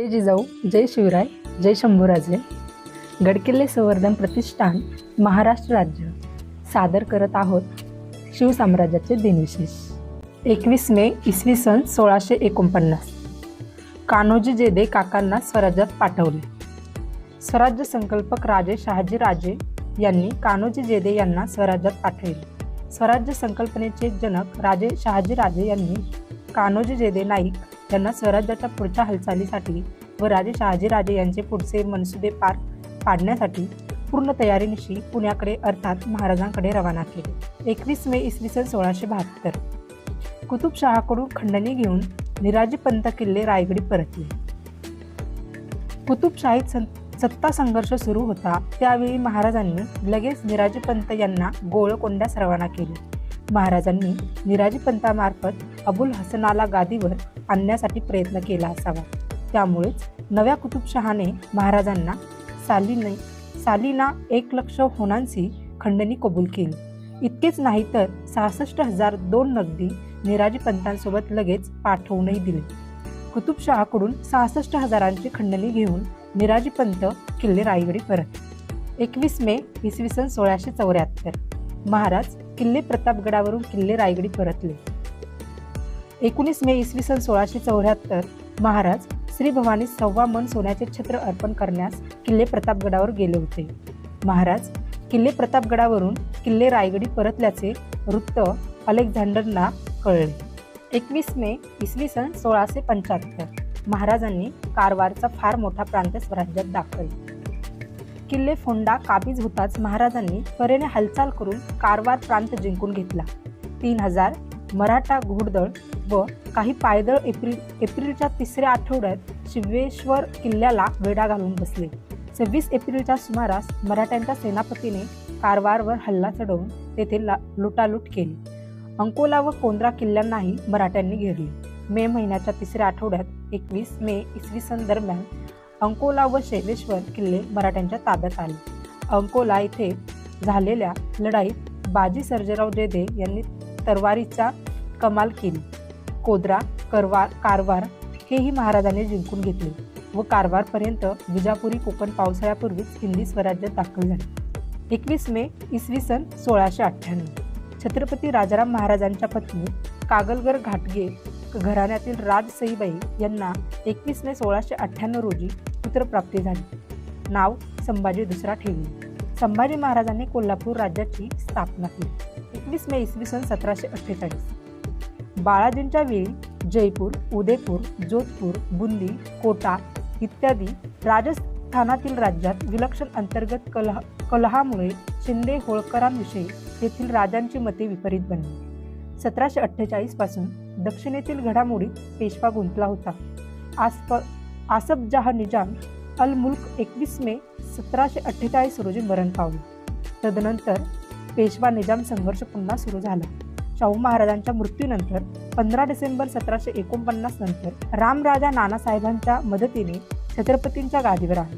जय जिजाऊ जय शिवराय जय शंभूराजे. गडकिल्ले संवर्धन प्रतिष्ठान महाराष्ट्र राज्य. सादर करत आहोत शिवसाम्राज्याचे दिनविशेष. एकवीस मे इसवी सन सोळाशे एकोणपन्नास. कान्होजी जेदे काकांना स्वराज्यात पाठवले. स्वराज्य संकल्पक राजे शहाजी राजे यांनी कान्होजी जेदे यांना स्वराज्यात पाठवले. स्वराज्य संकल्पनेचे जनक राजे शहाजी राजे यांनी कान्होजी जेदे नाईक त्यांना स्वराज्याच्या पुढच्या हालचालीसाठी व राजे शहाजीराजे यांचे पुढचे मनसुबे पार पाडण्यासाठी पूर्ण तयारीनिशी पुण्याकडे अर्थात महाराजांकडे रवाना केले. एकवीस मे इसवी सन सोळाशे बहात्तर. कुतुबशहाकडून खंडणी घेऊन निराजी पंत किल्ले रायगडी परतले. कुतुबशाहीत सत्ता संघर्ष सुरू होता त्यावेळी महाराजांनी लगेच निराजी पंत यांना गोळकोंड्यास रवाना केले. महाराजांनी निराजीपंतामार्फत अबुल हसनाला गादीवर आणण्यासाठी प्रयत्न केला असावा. त्यामुळेच नव्या कुतुबशहाने महाराजांना सालीने सालीना एक लक्ष होणांची खंडणी कबूल केली. इतकेच नाही तर सहासष्ट हजार दोन नगदी निराजीपंतांसोबत लगेच पाठवूनही दिले. कुतुबशहाकडून सहासष्ट हजारांची खंडणी घेऊन निराजीपंत किल्ले रायगडी परत एकवीस मे इसवी सन सोळाशे चौऱ्याहत्तर. महाराज किल्ले प्रतापगडावरून किल्ले रायगडी परतले. एकोणीस मे इसवी सन सोळाशे चौऱ्याहत्तर महाराज श्री भवानी सव्वा मन सोन्याचे छत्र अर्पण करण्यास किल्ले प्रतापगडावर गेले होते. महाराज किल्ले प्रतापगडावरून किल्ले रायगडी परतल्याचे वृत्त अलेक्झांडरना कळले. एकवीस मे इसवी सन सोळाशे पंच्याहत्तर महाराजांनी कारवारचा फार मोठा प्रांत स्वराज्यात दाखल किल्ले फोंडा काबीज होताच महाराजांनी परेने हालचाल करून कारवार प्रांत जिंकून घेतला. तीन हजार मराठा घोडदळ व काही पायदळ एप्रिल एप्रिलच्या तिसऱ्या आठवड्यात शिवेश्वर किल्ल्याला वेढा घालून बसले. सव्वीस एप्रिलच्या सुमारास मराठ्यांच्या सेनापतीने कारवारवर हल्ला चढवून तेथे ला लुटालूट केली. अंकोला व कोंद्रा किल्ल्यांनाही मराठ्यांनी घेरले. मे महिन्याच्या तिसऱ्या आठवड्यात एकवीस मे इसवी सन दरम्यान अंकोला व शैलेश्वर किल्ले मराठ्यांच्या ताब्यात आले. अंकोला येथे झालेल्या लढाईत बाजी सर्जेराव देदे यांनी तरवारीचा कमाल केली. कोद्रा करवार कारवार हेही महाराजांनी जिंकून घेतले व कारवारपर्यंत विजापुरी कोकण पावसाळ्यापूर्वीच हिंदी स्वराज्यात दाखल झाले. एकवीस मे इसवी सन सोळाशे अठ्ठ्याण्णव. छत्रपती राजाराम महाराजांच्या पत्नी कागलगर घाटगे घराण्यातील राजसईबाई यांना एकवीस मे सोळाशे अठ्ठ्याण्णव रोजी पुत्रप्राप्ती झाली. नाव संभाजी दुसरा ठेवले संभाजी महाराजांनी कोल्हापूर राज्याची स्थापना केली. एकवीस मे इसवी सन सतराशे अठ्ठेचाळीस. बाळाजींच्या वेळी जयपूर उदयपूर जोधपूर बुंदी कोटा इत्यादी राजस्थानातील राज्यात विलक्षण अंतर्गत कलह कलहामुळे शिंदे होळकरांविषयी तेथील राजांची मते विपरीत बनली. सतराशे अठ्ठेचाळीसपासून दक्षिणेतील घडामोडीत पेशवा गुंतला होता. आसप आसफ जहा निजाम अल मुल्क एकवीस मे सतराशे अठ्ठेचाळीस रोजी मरण पावले. तदनंतर पेशवा निजाम संघर्ष पुन्हा सुरू झाला. शाहू महाराजांच्या मृत्यूनंतर पंधरा डिसेंबर सतराशे एकोणपन्नास नंतर रामराजा नानासाहेबांच्या मदतीने छत्रपतींच्या गादीवर आले.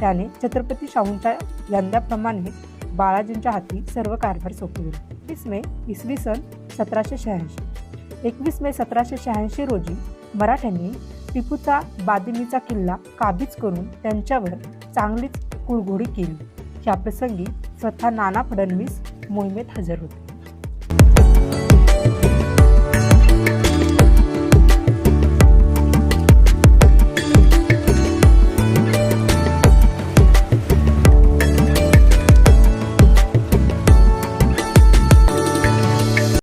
त्याने छत्रपती शाहूंच्या यंदाप्रमाणे बाळाजींच्या हाती सर्व कारभार सोपविले. एकवीस मे इसवी सन सतराशे शहाऐंशी. एकवीस मे सतराशे शहाऐंशी रोजी मराठ्यांनी टिपूचा बादिनीचा किल्ला काबीज करून त्यांच्यावर चांगलीच कुळघोडी केली. याप्रसंगी स्वतः नाना फडणवीस मोहिमेत हजर होते.